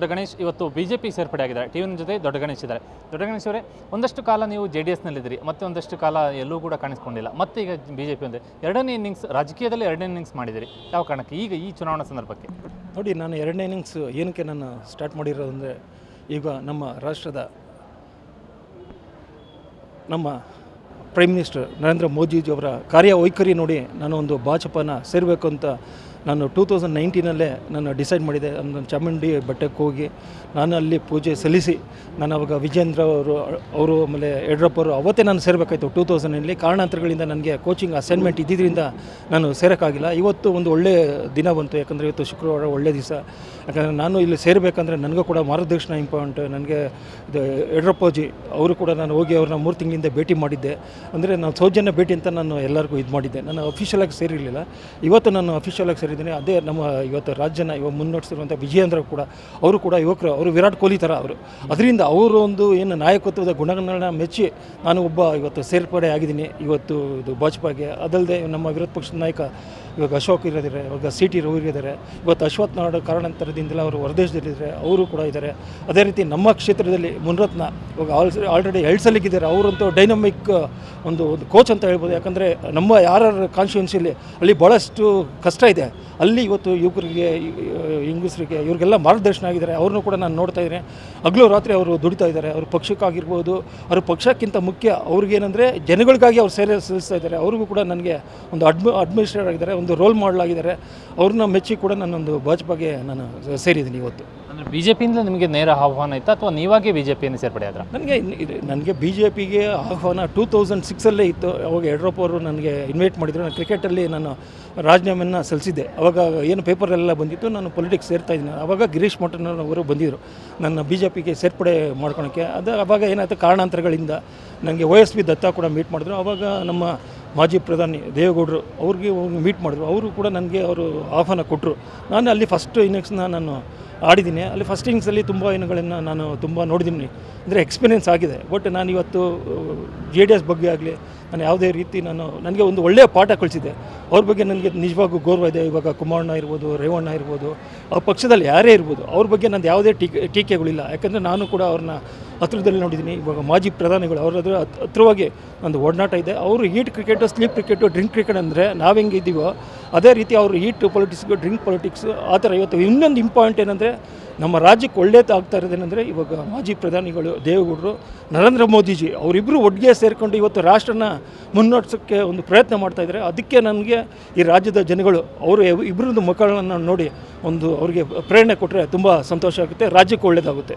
ದೊಡ್ಡ ಗಣೇಶ್ ಇವತ್ತು B BJP ಸೇರ್ಪಡೆ ಆಗಿದ್ದಾರೆ. ಟಿ ವಿನ ಜೊತೆ ದೊಡ್ಡ ಗಣೇಶ್ ಇದ್ದಾರೆ. ದೊಡ್ಡ ಗಣೇಶ್ ಅವರೇ, ಒಂದಷ್ಟು ಕಾಲ ನೀವು ಜೆ ಡಿ ಎಸ್ನಲ್ಲಿದ್ದೀರಿ, ಮತ್ತೆ ಒಂದಷ್ಟು ಕಾಲ ಎಲ್ಲೂ ಕೂಡ ಕಾಣಿಸ್ಕೊಂಡಿಲ್ಲ. ಮತ್ತೆ ಈಗ ಬಿ ಜೆ ಪಿ ಒಂದೇ, ಎರಡನೇ ಇನ್ನಿಂಗ್ಸ್, ರಾಜಕೀಯದಲ್ಲಿ ಎರಡನೇ ಇನ್ನಿಂಗ್ಸ್ ಮಾಡಿದಿರಿ ಯಾವ ಕಾರಣಕ್ಕೆ? ಈಗ ಈ ಚುನಾವಣಾ ಸಂದರ್ಭಕ್ಕೆ. ನೋಡಿ, ನಾನು ಎರಡನೇ ಇನ್ನಿಂಗ್ಸ್ ಏನಕ್ಕೆ ನಾನು ಸ್ಟಾರ್ಟ್ ಮಾಡಿರೋದು ಅಂದರೆ, ಈಗ ನಮ್ಮ ರಾಷ್ಟ್ರದ ನಮ್ಮ ಪ್ರೈಮ್ ಮಿನಿಸ್ಟರ್ ನರೇಂದ್ರ ಮೋದಿಜಿಯವರ ಕಾರ್ಯವೈಖರಿ ನೋಡಿ ನಾನು ಒಂದು ಭಾಜಪನ ಸೇರಬೇಕು ಅಂತ ನಾನು ಟೂ ತೌಸಂಡ್ ನೈನ್ಟೀನಲ್ಲೇ ನಾನು ಡಿಸೈಡ್ ಮಾಡಿದೆ, ನಾನು ಚಾಮುಂಡಿ ಬೆಟ್ಟಕ್ಕೆ ಹೋಗಿ ನಾನು ಅಲ್ಲಿ ಪೂಜೆ ಸಲ್ಲಿಸಿ, ನಾನು ಅವಾಗ ವಿಜೇಂದ್ರ ಅವರು ಅವರು ಆಮೇಲೆ ಯಡಿಯೂರಪ್ಪ ಅವರು ಅವತ್ತೇ ನಾನು ಸೇರಬೇಕಾಯ್ತು ಟೂ ತೌಸಂಡಲ್ಲಿ ಕಾರಣಾಂತರಗಳಿಂದ ನನಗೆ ಕೋಚಿಂಗ್ ಅಸೈನ್ಮೆಂಟ್ ಇದ್ದಿದ್ದರಿಂದ ನಾನು ಸೇರೋಕ್ಕಾಗಿಲ್ಲ. ಇವತ್ತು ಒಂದು ಒಳ್ಳೆಯ ದಿನ ಬಂತು, ಯಾಕಂದರೆ ಇವತ್ತು ಶುಕ್ರವಾರ ಒಳ್ಳೆಯ ದಿವಸ. ಯಾಕಂದರೆ ನಾನು ಇಲ್ಲಿ ಸೇರಬೇಕಂದ್ರೆ ನನಗೂ ಕೂಡ ಮಾರ್ಗದರ್ಶನ ಇಂಪಾರ್ಟೆಂಟ್ ನನಗೆ ಇದು ಯಡಿಯೂರಪ್ಪಾಜಿ, ಅವರು ಕೂಡ ನಾನು ಹೋಗಿ ಅವ್ರನ್ನ ಮೂರು ತಿಂಗಳಿಂದ ಭೇಟಿ ಮಾಡಿದ್ದೆ. ಅಂದರೆ ನಾನು ಸೌಜನ್ಯ ಭೇಟಿ ಅಂತ ನಾನು ಎಲ್ಲರಿಗೂ ಇದು ಮಾಡಿದ್ದೆ ನಾನು ಅಫಿಷಿಯಲಾಗಿ ಸೇರಿರಲಿಲ್ಲ. ಇವತ್ತು ನಾನು ಅಫಿಷಿಯಲ್ ಅದೇ ನಮ್ಮ ಇವತ್ತು ರಾಜ್ಯನ ಇವಾಗ ಮುನ್ನಡೆಸಿರುವಂಥ ವಿಜಯೇಂದ್ರ ಕೂಡ, ಅವರು ಕೂಡ ಯುವಕರು, ಅವರು ವಿರಾಟ್ ಕೊಹ್ಲಿ ಥರ ಅವರು. ಅದರಿಂದ ಅವರು ಒಂದು ಏನು ನಾಯಕತ್ವದ ಗುಣಗಳನ್ನ ಮೆಚ್ಚಿ ನಾನು ಒಬ್ಬ ಇವತ್ತು ಸೇರ್ಪಡೆ ಆಗಿದ್ದೀನಿ. ಇವತ್ತು ಇದು ಭಾಜಪಾಗೆ. ಅದಲ್ಲದೆ ನಮ್ಮ ವಿರೋಧ ಪಕ್ಷದ ನಾಯಕ ಇವಾಗ ಅಶೋಕ್ ಇರೋದಿದ್ದಾರೆ ಇವಾಗ ಸಿ ಟಿ ರವಿ ಇದ್ದಾರೆ ಇವತ್ತು ಅಶ್ವಥ್ ನಾರಾಯಣ ಕಾರಣಾಂತರದಿಂದಲೇ ಅವರು ಹೊರದೇಶದಲ್ಲಿದ್ದಾರೆ ಅವರು ಕೂಡ ಇದ್ದಾರೆ. ಅದೇ ರೀತಿ ನಮ್ಮ ಕ್ಷೇತ್ರದಲ್ಲಿ ಮುನ್ರತ್ನ ಇವಾಗ ಆಲ್ ಆಲ್ರೆಡಿ ಎರಡು ಸಲಿಗಿದ್ದಾರೆ ಅವರಂತೂ ಡೈನಮಿಕ್ ಒಂದು ಒಂದು ಕೋಚ್ ಅಂತ ಹೇಳ್ಬೋದು. ಯಾಕಂದರೆ ನಮ್ಮ ಯಾರ ಕಾನ್ಸ್ಟಿಟ್ಯೂನ್ಸಿಯಲ್ಲಿ ಅಲ್ಲಿ ಭಾಳಷ್ಟು ಕಷ್ಟ ಇದೆ. ಅಲ್ಲಿ ಇವತ್ತು ಯುವಕರಿಗೆ, ಹೆಂಗಸರಿಗೆ, ಇವ್ರಿಗೆಲ್ಲ ಮಾರ್ಗದರ್ಶನ ಆಗಿದ್ದಾರೆ. ಅವ್ರನ್ನೂ ಕೂಡ ನಾನು ನೋಡ್ತಾ ಇದ್ದೀನಿ. ಹಗಲು ರಾತ್ರಿ ಅವರು ದುಡಿತಾ ಇದ್ದಾರೆ. ಅವ್ರ ಪಕ್ಷಕ್ಕಾಗಿರ್ಬೋದು, ಅವ್ರ ಪಕ್ಷಕ್ಕಿಂತ ಮುಖ್ಯ ಅವ್ರಿಗೇನೆಂದರೆ ಜನಗಳಿಗಾಗಿ ಅವ್ರು ಸೇವೆ ಸಲ್ಲಿಸ್ತಾ ಇದ್ದಾರೆ. ಅವ್ರಿಗೂ ಕೂಡ ನನಗೆ ಒಂದು ಅಡ್ಮಿ, ಅಡ್ಮಿನಿಸ್ಟ್ರೇಟರ್ ಆಗಿದ್ದಾರೆ, ಒಂದು ರೋಲ್ ಮಾಡಲ್ ಆಗಿದ್ದಾರೆ. ಅವ್ರನ್ನ ಮೆಚ್ಚಿ ಕೂಡ ನಾನೊಂದು ಭಾಜಪಾಗೆ ನಾನು ಸೇರಿದ್ದೀನಿ ಇವತ್ತು. ಅಂದರೆ ಬಿ ಜೆ ಪಿಯಿಂದ ನಿಮಗೆ ನೇರ ಆಹ್ವಾನ ಇತ್ತಾ? ಅಥವಾ ನೀವಾಗೇ ಬಿ ಜೆ ಪಿಯನ್ನು ಸೇರ್ಪಡೆ ಆದ್ರೆ? ನನಗೆ ನನಗೆ ಬಿ ಜೆ ಪಿಗೆ ಆಹ್ವಾನ ಟೂ ತೌಸಂಡ್ ಸಿಕ್ಸಲ್ಲೇ ಇತ್ತು. ಅವಾಗ ಯಡಿಯೂರಪ್ಪ ಅವರು ನನಗೆ ಇನ್ವೈಟ್ ಮಾಡಿದರು. ನಾನು ಕ್ರಿಕೆಟಲ್ಲಿ ನಾನು ರಾಜೀನಾಮೆಯನ್ನು ಸಲ್ಲಿಸಿದ್ದೆ. ಅವಾಗ ಏನು ಪೇಪರೆಲ್ಲ ಬಂದಿತ್ತು, ನಾನು ಪೊಲಿಟಿಕ್ಸ್ ಸೇರ್ತಾ ಇದ್ದೀನಿ. ಅವಾಗ ಗಿರೀಶ್ ಮಠನವರು ಬಂದಿದ್ದರು ನನ್ನ ಬಿ ಜೆ ಪಿಗೆ ಸೇರ್ಪಡೆ ಮಾಡ್ಕೊಳೋಕ್ಕೆ. ಅದು ಅವಾಗ ಏನಾಯಿತು, ಕಾರಣಾಂತರಗಳಿಂದ ನನಗೆ ಒ ಎಸ್ ಬಿ ದತ್ತ ಕೂಡ ಮೀಟ್ ಮಾಡಿದ್ರು. ಅವಾಗ ನಮ್ಮ ಮಾಜಿ ಪ್ರಧಾನಿ ದೇವೇಗೌಡರು ಅವ್ರಿಗೆ ಮೀಟ್ ಮಾಡಿದ್ರು. ಅವರು ಕೂಡ ನನಗೆ ಅವರು ಆಹ್ವಾನ ಕೊಟ್ಟರು ನಾನು ಅಲ್ಲಿ ಫಸ್ಟ್ ಇನ್ನಿಂಗ್ಸ್ನ ನಾನು ಆಡಿದ್ದೀನಿ. ಅಲ್ಲಿ ಫಸ್ಟ್ ಇನ್ನಿಂಗ್ಸಲ್ಲಿ ತುಂಬ ಏನುಗಳನ್ನು ನಾನು ತುಂಬ ನೋಡಿದ್ದೀನಿ. ಅಂದರೆ ಎಕ್ಸ್ಪೀರಿಯೆನ್ಸ್ ಆಗಿದೆ. ಬಟ್ ನಾನು ಇವತ್ತು ಜೆ ಡಿ ಎಸ್ ಬಗ್ಗೆ ಆಗಲಿ, ನಾನು ಯಾವುದೇ ರೀತಿ ನಾನು, ನನಗೆ ಒಂದು ಒಳ್ಳೆಯ ಪಾಠ ಕಳಿಸಿದೆ. ಅವ್ರ ಬಗ್ಗೆ ನನಗೆ ನಿಜವಾಗೂ ಗೌರವ ಇದೆ. ಇವಾಗ ಕುಮಾರಣ್ಣ ಇರ್ಬೋದು, ರೇವಣ್ಣ ಇರ್ಬೋದು ಆ ಪಕ್ಷದಲ್ಲಿ ಯಾರೇ ಇರ್ಬೋದು, ಅವ್ರ ಬಗ್ಗೆ ನಂದು ಯಾವುದೇ ಟೀಕೆ ಟೀಕೆಗಳಿಲ್ಲ. ಯಾಕಂದರೆ ನಾನು ಕೂಡ ಅವ್ರನ್ನ ಹತ್ರದಲ್ಲಿ ನೋಡಿದ್ದೀನಿ. ಇವಾಗ ಮಾಜಿ ಪ್ರಧಾನಿಗಳು ಅವ್ರ ಹತ್ರ ಹತ್- ಹತ್ರವಾಗಿ ನಂದು ಒಡನಾಟ ಇದೆ. ಅವರು eat cricket sleep cricket drink cricket ಅಂದರೆ ನಾವು ಹೆಂಗೆ ಇದ್ದೀವೋ, ಅದೇ ರೀತಿ ಅವರು ಈಟ್ ಪೊಲಿಟಿಕ್ಸ್ಗೂ ಡ್ರಿಂಕ್ ಪೊಲಿಟಿಕ್ಸ್ ಆ ಥರ ಇವತ್ತು ಇನ್ನೊಂದು ಇಂಪಾರ್ಟೆಂಟ್ ಏನಂದರೆ ನಮ್ಮ ರಾಜ್ಯಕ್ಕೆ ಒಳ್ಳೇದು ಆಗ್ತಾ ಇರೋದೇನೆಂದರೆ ಇವಾಗ ಮಾಜಿ ಪ್ರಧಾನಿಗಳು ದೇವೇಗೌಡರು, ನರೇಂದ್ರ ಮೋದಿಜಿ ಅವರಿಬ್ಬರು ಒಟ್ಟಿಗೆ ಸೇರಿಕೊಂಡು ಇವತ್ತು ರಾಷ್ಟ್ರನ ಮುನ್ನಡೆಸೋಕ್ಕೆ ಒಂದು ಪ್ರಯತ್ನ ಮಾಡ್ತಾ ಇದ್ದಾರೆ. ಅದಕ್ಕೆ ನನಗೆ ಈ ರಾಜ್ಯದ ಜನಗಳು, ಅವರು ಇಬ್ಬರದ್ದು ಮಕ್ಕಳನ್ನು ನೋಡಿ ಒಂದು ಅವರಿಗೆ ಪ್ರೇರಣೆ ಕೊಟ್ಟರೆ ತುಂಬ ಸಂತೋಷ ಆಗುತ್ತೆ, ರಾಜ್ಯಕ್ಕೆ ಒಳ್ಳೆಯದಾಗುತ್ತೆ